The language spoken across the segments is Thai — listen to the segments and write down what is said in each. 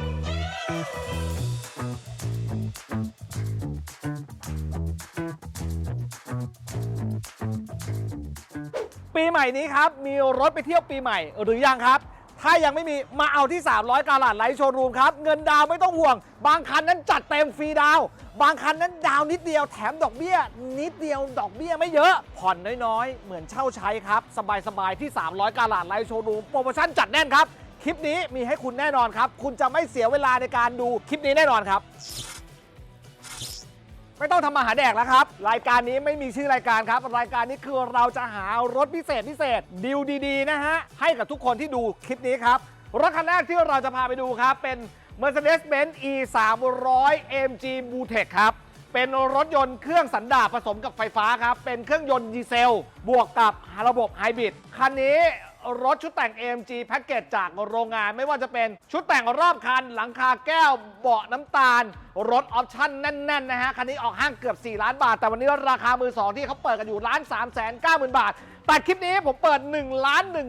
ปีใหม่นี้ครับ มีรถไปเที่ยวปีใหม่หรือยังครับ ถ้ายังไม่มีมาเอาที่ 300 กาลาดไลท์โชว์รูมครับ เงินดาวไม่ต้องห่วง บางคันนั้นจัดเต็มฟรีดาว บางคันนั้นดาวน์นิดเดียวแถมดอกเบี้ย นิดเดียวดอกเบี้ยไม่เยอะ ผ่อนน้อยๆ เหมือนเช่าใช้ครับ สบายๆ ที่ 300 กาลาดไลท์โชว์รูมโปรโมชั่นจัดแน่นครับ คลิปนี้มีให้คุณแน่นอนครับ คุณจะไม่เสียเวลาในการดูคลิปนี้แน่นอนครับ ไม่ต้องทำมาหาแดกแล้วครับ รายการนี้ไม่มีชื่อรายการครับ รายการนี้คือเราจะหารถพิเศษพิเศษดีลดีๆนะฮะให้กับทุกคนที่ดูคลิปนี้ครับรถคันแรกที่เราจะพาไปดูครับ เป็น Mercedes-Benz E 3 0 0 MG b u t e c ครับ เป็นรถยนต์เครื่องสันดาปผสมกับไฟฟ้าครับ เป็นเครื่องยนต์ดีเซล บวกกับระบบไฮบริดคันนี้ รถชุดแต่ง AMG แพ็กเกจจากโรงงานไม่ว่าจะเป็นชุดแต่งรอบคัน หลังคาแก้วเบาะน้ำตาล รถออปชั่นแน่นๆนะฮะ คันนี้ออกห้างเกือบ 4 ล้านบาท แต่วันนี้ราคามือ2ที่เขาเปิดกันอยู่ล้าน3 9 0 0 0 0บาท แต่คลิปนี้ผมเปิด1ล้าน1 9 0 0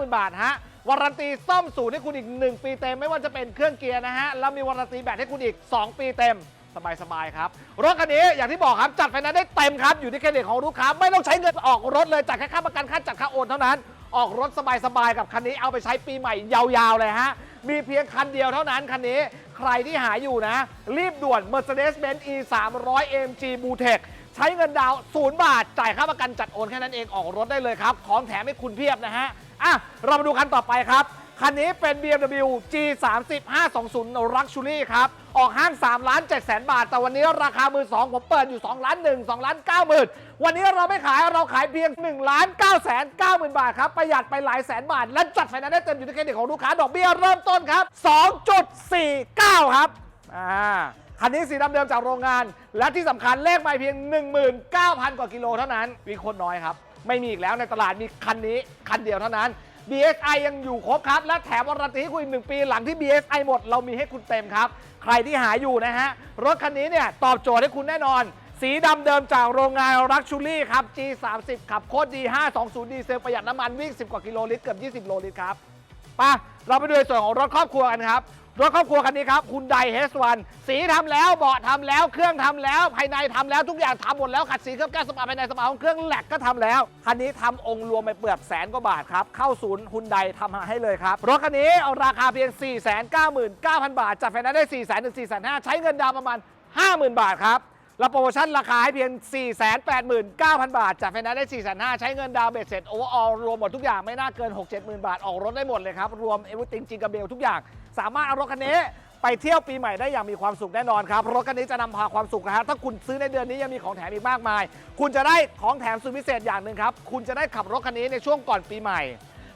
0 0บาทฮะวารันตีซ่อมศูนย์ให้คุณอีก 1 ปีเต็ม ไม่ว่าจะเป็นเครื่องเกียร์นะฮะ แล้วมีวารันตีแบตให้คุณอีก 2 ปีเต็ม สบาย ๆ ครับ รถคันนี้อย่างที่บอกครับ จัดไฟแนนซ์ได้เต็มครับ อยู่ที่เครดิตของลูกค้า ไม่ต้องใช้เงินออกรถเลยจ่ายแค่ค่าประกันค่าจัดค่าโอนเท่านั้น ออกรถสบายๆกับคันนี้เอาไปใช้ปีใหม่ยาวๆเลยฮะ มีเพียงคันเดียวเท่านั้นคันนี้ใครที่หาอยู่นะ รีบด่วน Mercedes-Benz E 3 0 0 AMG b u t e c ใช้เงินดาวน์0บาท จ่ายค่าประกันจัดโอนแค่นั้นเองออกรถได้เลยครับ ของแถมให้คุณเพียบนะฮะอะเรามาดูคันต่อไปครับ คันนี้เป็น BMW G30 520 Luxury ครับ ออกห้าง3ล้าน7แสนบาท แต่วันนี้ราคามือ2ผมเปิดอยู่2ล้าน1 2ล้าน9หมื่นวันนี้เราไม่ขายเราขายเพียง1ล้าน9แสน9หมื่นบาทครับ ประหยัดไปหลายแสนบาท และจัดไฟแนนซ์ได้เต็มอยู่ที่เครดิตของลูกค้าดอกเบี้ยเริ่มต้นครับ 2.49 ครับอ่าคันนี้สีดำเดิมจากโรงงาน และที่สำคัญเลขไม่เพียง 19,000 กว่ากิโลเท่านั้น มีคนน้อยครับ ไม่มีอีกแล้วในตลาดมีคันนี้คันเดียวเท่านั้น BSI ยังอยู่ครบครับ และแถมวารันตีให้คุณอีกหนึ่งปีหลังที่ BSI หมดเรามีให้คุณเต็มครับ ใครที่หาอยู่นะฮะ รถคันนี้เนี่ย ตอบโจทย์ให้คุณแน่นอน สีดำเดิมจากโรงงานรักชูรี่ครับ G30 ขับโคตรดี 520 ดีเซลประหยัดน้ำมันวิ่ง 10 กว่ากิโลลิตรเกือบ 20 โลลิตรครับไปะเราไปดูในส่วนของรถครอบครัวกันครับ รถครอบครัวคันนี้ครับคุณไดเฮสวันสีทำแล้วเบาะทำแล้วเครื่องทำแล้ว ภายในทำแล้วทุกอย่างทำหมดแล้วขัดสีเครื่องแก้สปาภายในสปาของเครื่องแหลกก็ทำแล้วคันนี้ทำองค์รวมไปเปือกแสนกว่าบาทครับเข้าศูนย์ฮุนไดทำมาให้เลยครับรถคันนี้เอาราคาเพียง 4 9 9 0 0 0 บาทจัดไฟแนนซ์ได้ 4 0 0 0 0 0ถึง4 5 0 0 0ใช้เงินดาวประมาณ 50,000 บาทครับแล้วโปรโมชั่นราคาให้เพียง 489,000 บาท จากไฟแนนซ์ได้ 4,500ใช้เงินดาวเบ็ดเสร็จโอเวอร์ออลรวมหมดทุกอย่างไม่น่าเกิน 6-70,000 บาท ออกรถได้หมดเลยครับ รวมเอเวอร์ติงจิงกับเบลทุกอย่าง สามารถเอารถคันนี้ไปเที่ยวปีใหม่ได้อย่างมีความสุขแน่นอนครับ รถคันนี้จะนำพาความสุขนะฮะถ้าคุณซื้อในเดือนนี้ยังมีของแถมอีกมากมาย คุณจะได้ของแถมสุดพิเศษอย่างหนึ่งครับ คุณจะได้ขับรถคันนี้ในช่วงก่อนปีใหม่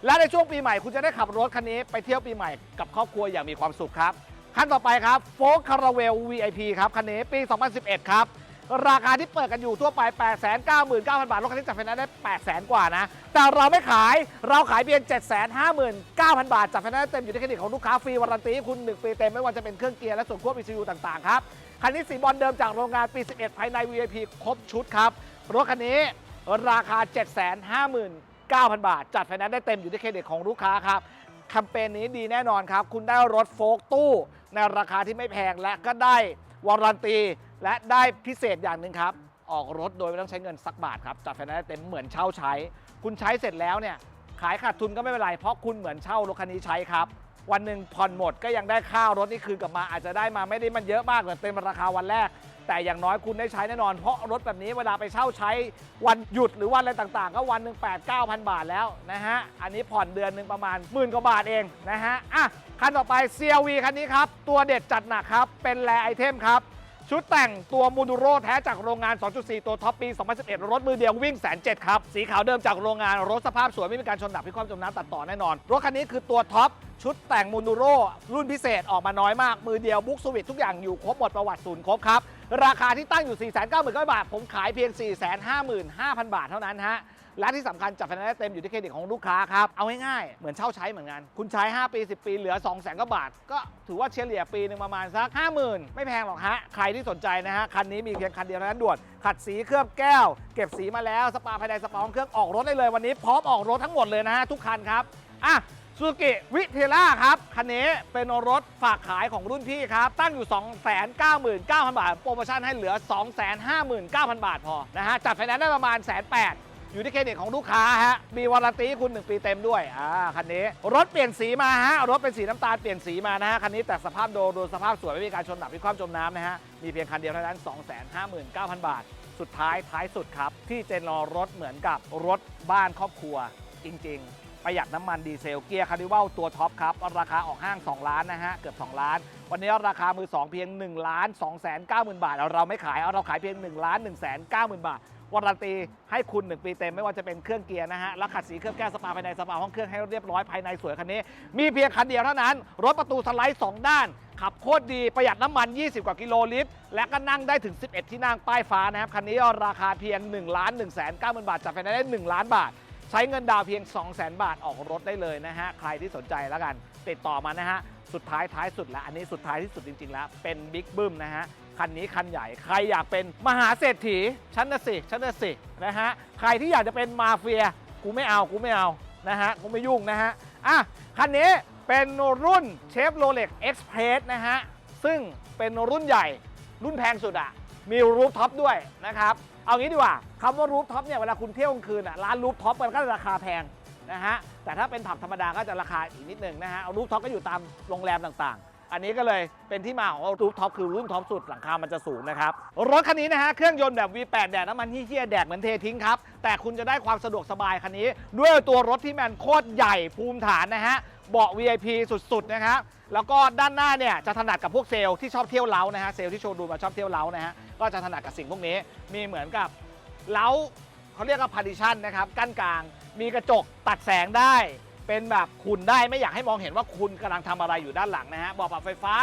และในช่วงปีใหม่ คุณจะได้ขับรถคันนี้ไปเที่ยวปีใหม่กับครอบครัวอย่างมีความสุขครับ ขั้นต่อไปครับโฟล์คาราเวล VIP ครับคันนี้ปี 2011 ครับ ราคาที่เปิดกันอยู่ทั่วไป 899,000 บาท รถคันนี้จัดไฟแนนซ์ได้ 800,000 กว่านะ แต่เราไม่ขาย เราขายเพียง 759,000 บาทจัดไฟแนนซ์เต็มอยู่ที่เครดิตของลูกค้าฟรีวารันตีให้คุณ 1 ปีเต็ม ไม่ว่าจะเป็นเครื่องเกียร์และส่วนควบ ECU ต่าง ๆ ครับ คันนี้สีบอลเดิมจากโรงงานปี 11 ภายใน VIP ครบชุดครับ รถคันนี้ราคา 759,000 บาท จัดไฟแนนซ์ได้เต็มอยู่ที่เครดิตของลูกค้าครับแคมเปญนี้ดีแน่นอนครับ คุณได้รถโฟกตู้ ในราคาที่ไม่แพงและก็ได้วารันตี และได้พิเศษอย่างหนึ่งครับ ออกรถโดยไม่ต้องใช้เงินสักบาทครับจัดไฟแนนซ์ได้เต็มเหมือนเช่าใช้ คุณใช้เสร็จแล้วเนี่ยขายขาดทุนก็ไม่เป็นไร เพราะคุณเหมือนเช่ารถคันนี้ใช้ครับวันหนึ่งผ่อนหมดก็ยังได้ค่ารถนี่คืนกลับมาอาจจะได้มาไม่ได้มันเยอะมากเหมือนเต็มราคาวันแรก แต่อย่างน้อยคุณได้ใช้แน่นอน เพราะรถแบบนี้เวลาไปเช่าใช้วันหยุดหรือวันอะไรต่างๆ ก็วันหนึ่ง8 9 0 0 0 บาทแล้วนะฮะ อันนี้ผ่อนเดือนหนึ่งประมาณหมื่นกว่าบาทเองนะฮะ อะ คันต่อไป CRV คันนี้ครับ ตัวเด็ดจัดหนักครับ เป็นแรไอเทมครับ ชุดแต่งตัวมูดูโรแท้จากโรงงาน 2.4 ตัวท็อปปี 2011 รถมือเดียววิ่งแสนเจ็ดครับ สีขาวเดิมจากโรงงาน รถสภาพสวยไม่มีการชนหนักพิความจมน้ำตัดต่อแน่นอน รถคันนี้คือตัวท็อปชุดแต่งมูดูโรรุ่นพิเศษออกมาน้อยมาก มือเดียวบุ๊กสวิตทุกอย่างอยู่ครบหมดประวัติศูนย์ครบครับ ราคาที่ตั้งอยู่ 4 9 9 0 0 0 บาท ผมขายเพียง 455,000 บาทเท่านั้นฮะและที่สำคัญจัดไฟแนนซ์ได้เต็มอยู่ที่เครดิตของลูกค้าครับ เอาง่ายๆ เหมือนเช่าใช้เหมือนกัน คุณใช้ 5 ปี 10 ปีเหลือ 2 0 0 0 0 0กว่าบาท ก็ถือว่าเฉลี่ยปีหนึ่งประมาณสัก 50,000 ไม่แพงหรอกฮะ ใครที่สนใจนะฮะ คันนี้มีเพียงคันเดียวเท่านั้นด่วน ขัดสีเคลือบแก้ว เก็บสีมาแล้ว สปาภายในสปาของเครื่องออกรถได้เลยวันนี้พร้อมออกรถทั้งหมดเลยนะฮะทุกคันครับอะ ซูกิวิเทล่าครับ คันนี้เป็นรถฝากขายของรุ่นพี่ครับ ตั้งอยู่ 299,000 บาท โปรโมชั่นให้เหลือ 259,000 บาทพอนะฮะจัดไฟแนนซ์ได้ประมาณ1 8 0 0 0อยู่ที่เครดิตของลูกค้าฮะ มีวารันตี้คุณ 1 ปีเต็มด้วย อ่า คันนี้ รถเปลี่ยนสีมาฮะ รถเป็นสีน้ำตาลเปลี่ยนสีมานะฮะ คันนี้แต่สภาพโดดูสภาพสวยไม่มีการชนหนักพิความจมน้ำนะฮะ มีเพียงคันเดียวเท่านั้น 259,000 บาท สุดท้ายท้ายสุดครับ ที่เจนรอรถเหมือนกับรถบ้านครอบครัวจริง ๆ ประหยัดน้ำมันดีเซลเกียร์คาร์ดิวัลตัวท็อปครับ ราคาออกห้าง 2 ล้านนะฮะ เกือบ 2 ล้าน วันนี้ราคามือ 2 เพียง1ล้าน2แสน9หมื่นบาท เราไม่ขาย เราขายเพียง1ล้าน1แสน9หมื่นบาทวารันตีให้คุณ 1 ปีเต็มไม่ว่าจะเป็นเครื่องเกียร์นะฮะแล้วขัดสีเครื่องแก้สปาภายในสปาห้องเครื่องให้เรียบร้อยภายในสวยคันนี้ มีเพียงคันเดียวเท่านั้น รถประตูสไลด์ 2 ด้าน ขับโคตรดีประหยัดน้ำมัน 20 กว่ากิโลลิตร และก็นั่งได้ถึง 11 ที่นั่งป้ายฟ้านะครับคันนี้ราคาเพียง1ล้าน1แสน9หมื่นบาทจัดไฟแนนซ์ได้1ล้านบาท ใช้เงินดาวเพียง 2 0 0 0 0 0 บาทออกรถได้เลยนะฮะ ใครที่สนใจแล้วกัน ติดต่อมานะฮะ สุดท้ายท้ายสุดแล้วอันนี้สุดท้ายที่สุดจริง ๆ แล้ว เป็นบิ๊กบึ้มนะฮะ คันนี้คันใหญ่ ใครอยากเป็นมหาเศรษฐีฉันน่ะสิฉันน่ะสินะฮะ ใครที่อยากจะเป็นมาเฟีย กูไม่เอา กูไม่เอา นะฮะ กูไม่ยุ่งนะฮะ อะ คันนี้เป็นรุ่นเชฟโรเล็กเอ็กซ์เพรสนะฮะ ซึ่งเป็นรุ่นใหญ่ รุ่นแพงสุดอะมีรูฟท็อปด้วยนะครับ เอางี้ดีกว่าคำว่ารูฟท็อปเนี่ยเวลาคุณเที่ยวกลางคืนอะร้านรูฟท็อปมันก็จะราคาแพงนะฮะแต่ถ้าเป็นผับธรรมดาก็จะราคาอีกนิดนึงนะฮะรูฟท็อปก็อยู่ตามโรงแรมต่างๆ อันนี้ก็เลยเป็นที่มาของรูฟท็อปคือรุ่นท็อปสุดหลังคา มันจะสูงนะครับรถคันนี้นะฮะเครื่องยนต์แบบ V8 แดดน้ำมันที่เชี่ยแดกเหมือนเททิ้งครับแต่คุณจะได้ความสะดวกสบายคันนี้ ด้วยตัวรถที่แมนโคตรใหญ่ภูมิฐานนะฮะ เบาะ VIP สุดๆนะครับแล้วก็ด้านหน้าเนี่ยจะถนัดกับพวกเซลล์ที่ชอบเที่ยวเล้านะฮะเซลล์ที่โชว์ดูมาชอบเที่ยวเล้านะฮะก็จะถนัดกับสิ่งพวกนี้มีเหมือนกับเล้าเขาเรียกว่าพาร์ติชันนะครับกั้นกลาง มีกระจกตัดแสงได้ เป็นแบบคุณได้ไม่อยากให้มองเห็นว่าคุณกำลังทำอะไรอยู่ด้านหลังนะฮะเบอกปรับไฟฟ้า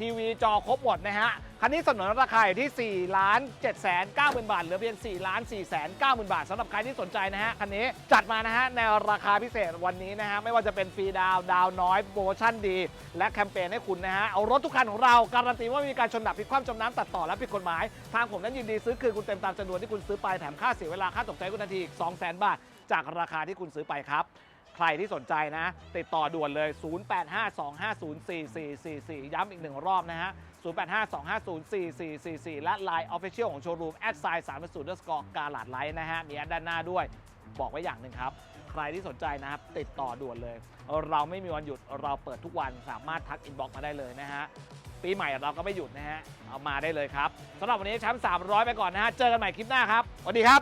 ทีวีจอครบหมดนะฮะ คันนี้สนนราคาอยู่ที่4ล้าน7แสน9หมื่นบาท เหลือเพียง4ล้าน4แสน9หมื่นบาทสำหรับใครที่สนใจนะฮะ คันนี้จัดมานะฮะ ในราคาพิเศษวันนี้นะฮะ ไม่ว่าจะเป็นฟรีดาวดาวน้อยโปรโมชั่นดี และแคมเปญให้คุณนะฮะ เอารถทุกคันของเรา การันตีว่ามีการชนดับพลิกคว่ำจมน้ำตัดต่อและผิดกฎหมาย ทางผมนั้นยินดีซื้อคืนคุณเต็มตามจำนวนที่คุณซื้อไปแถมค่าเสียเวลาค่าตกใจคุณทันทีอีก2 0 0 0 0 0 บาท จากราคาที่คุณซื้อไปครับ ใครที่สนใจนะ ติดต่อด่วนเลย 0852504444 ย้ำอีกหนึ่งรอบนะฮะ 0852504444 และ Line Official ของโชว์รูมแอดไซน์3 0สกอร์กาลาดไลท์นะฮะ มีแอดด้านหน้าด้วย บอกไว้อย่างหนึ่งครับ ใครที่สนใจนะครับ ติดต่อด่วนเลย เราไม่มีวันหยุด เราเปิดทุกวัน สามารถทักอินบ็อกซ์มาได้เลยนะฮะ ปีใหม่เราก็ไม่หยุดนะฮะ เอามาได้เลยครับสำหรับวันนี้แชมป์300 ไปก่อนนะฮะ เจอกันใหม่คลิปหน้าครับ สวัสดีครับ